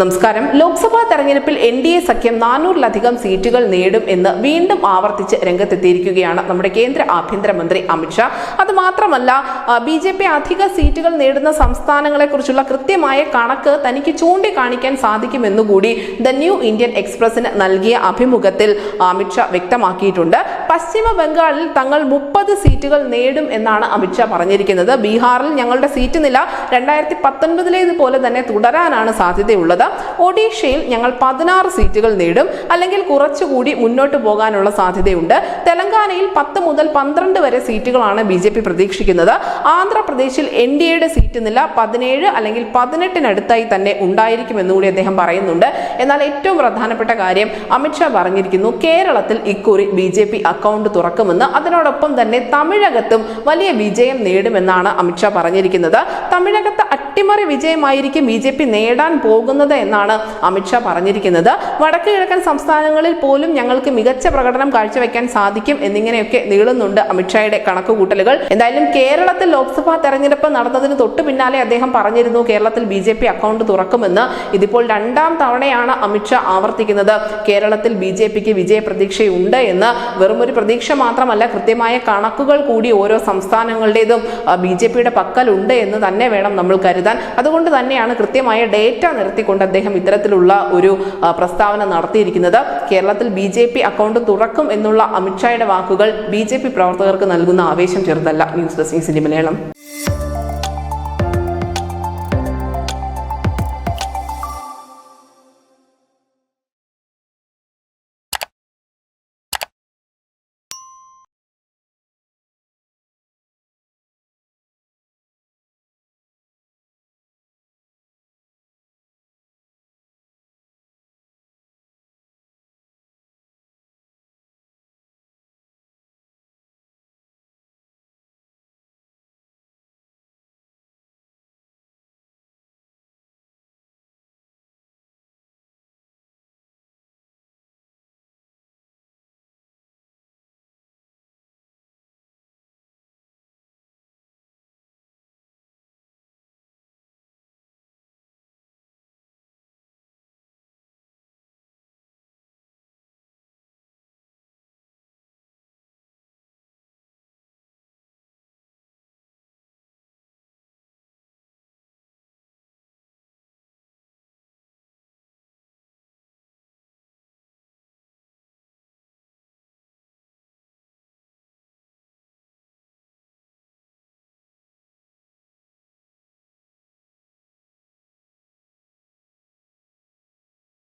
നമസ്കാരം. ലോക്സഭാ തെരഞ്ഞെടുപ്പിൽ N D A സഖ്യം നാനൂറിലധികം സീറ്റുകൾ നേടും എന്ന് വീണ്ടും ആവർത്തിച്ച് രംഗത്തെത്തിയിരിക്കുകയാണ് നമ്മുടെ കേന്ദ്ര ആഭ്യന്തരമന്ത്രി അമിത്ഷാ അത് മാത്രമല്ല ബി ജെ പി അധിക സീറ്റുകൾ നേടുന്ന സംസ്ഥാനങ്ങളെക്കുറിച്ചുള്ള കൃത്യമായ കണക്ക് തനിക്ക് ചൂണ്ടിക്കാണിക്കാൻ സാധിക്കുമെന്നുകൂടി ദ ന്യൂ ഇന്ത്യൻ എക്സ്പ്രസിന് നൽകിയ അഭിമുഖത്തിൽ അമിത്ഷാ വ്യക്തമാക്കിയിട്ടുണ്ട്. പശ്ചിമ ബംഗാളിൽ തങ്ങൾ മുപ്പത് സീറ്റുകൾ നേടും എന്നാണ് അമിത്ഷാ പറഞ്ഞിരിക്കുന്നത്. ബീഹാറിൽ ഞങ്ങളുടെ സീറ്റ് നില രണ്ടായിരത്തി പത്തൊൻപതിലേതുപോലെ തന്നെ തുടരാനാണ് സാധ്യതയുള്ളത്. ഒഡീഷയിൽ ഞങ്ങൾ പതിനാറ് സീറ്റുകൾ നേടും. അല്ലെങ്കിൽ കുറച്ചുകൂടി മുന്നോട്ട് പോകാനുള്ള സാധ്യതയുണ്ട്. തെലങ്കാനയിൽ പത്ത് മുതൽ പന്ത്രണ്ട് വരെ സീറ്റുകളാണ് ബി ജെ പി പ്രതീക്ഷിക്കുന്നത്. ആന്ധ്രാപ്രദേശിൽ എൻ ഡി എയുടെ സീറ്റ് നില പതിനേഴ് അല്ലെങ്കിൽ പതിനെട്ടിനടുത്തായി തന്നെ ഉണ്ടായിരിക്കുമെന്നുകൂടി അദ്ദേഹം പറയുന്നുണ്ട്. എന്നാൽ ഏറ്റവും പ്രധാനപ്പെട്ട കാര്യം അമിത്ഷാ പറഞ്ഞിരിക്കുന്നു കേരളത്തിൽ ഇക്കുറി ബി ജെ പി അക്കൗണ്ട് തുറക്കുമെന്ന്. അതിനോടൊപ്പം തന്നെ തമിഴകത്തും വലിയ വിജയം നേടുമെന്നാണ് അമിത്ഷാ പറഞ്ഞിരിക്കുന്നത്. തമിഴകത്ത് അട്ടിമറി വിജയമായിരിക്കും ബി ജെ പി നേടാൻ പോകുന്നത് എന്നാണ് അമിത്ഷാ പറഞ്ഞിരിക്കുന്നത്. വടക്ക് കിഴക്കൻ സംസ്ഥാനങ്ങളിൽ പോലും ഞങ്ങൾക്ക് മികച്ച പ്രകടനം കാഴ്ചവെക്കാൻ സാധിക്കും എന്നിങ്ങനെയൊക്കെ നീളുന്നുണ്ട് അമിത്ഷായുടെ കണക്കുകൂട്ടലുകൾ. എന്തായാലും കേരളത്തിൽ ലോക്സഭാ തെരഞ്ഞെടുപ്പ് നടന്നതിന് തൊട്ടു പിന്നാലെ അദ്ദേഹം പറഞ്ഞിരുന്നു കേരളത്തിൽ ബി ജെ പി അക്കൗണ്ട് തുറക്കുമെന്ന്. ഇതിപ്പോൾ രണ്ടാം തവണയാണ് അമിത്ഷാ ആവർത്തിക്കുന്നത്. കേരളത്തിൽ ബി ജെ പിക്ക് വിജയ പ്രതീക്ഷയുണ്ട് എന്ന്. വെറും ഒരു പ്രതീക്ഷ മാത്രമല്ല കൃത്യമായ കണക്കുകൾ കൂടി ഓരോ സംസ്ഥാനങ്ങളുടേതും ബി ജെ പിയുടെ പക്കലുണ്ട് എന്ന് തന്നെ വേണം നമ്മൾ കരുതാൻ. അതുകൊണ്ട് തന്നെയാണ് കൃത്യമായ ഡേറ്റ നിർത്തിക്കൊണ്ട് അദ്ദേഹം ഇത്തരത്തിലുള്ള ഒരു പ്രസ്താവന നടത്തിയിരിക്കുന്നത്. കേരളത്തിൽ ബി ജെ പി അക്കൗണ്ട് തുറക്കും എന്നുള്ള അമിത്ഷായുടെ വാക്കുകൾ ബി ജെ പി പ്രവർത്തകർക്ക് നൽകുന്ന ആവേശം ചെറുതല്ല. News desk Malayalam.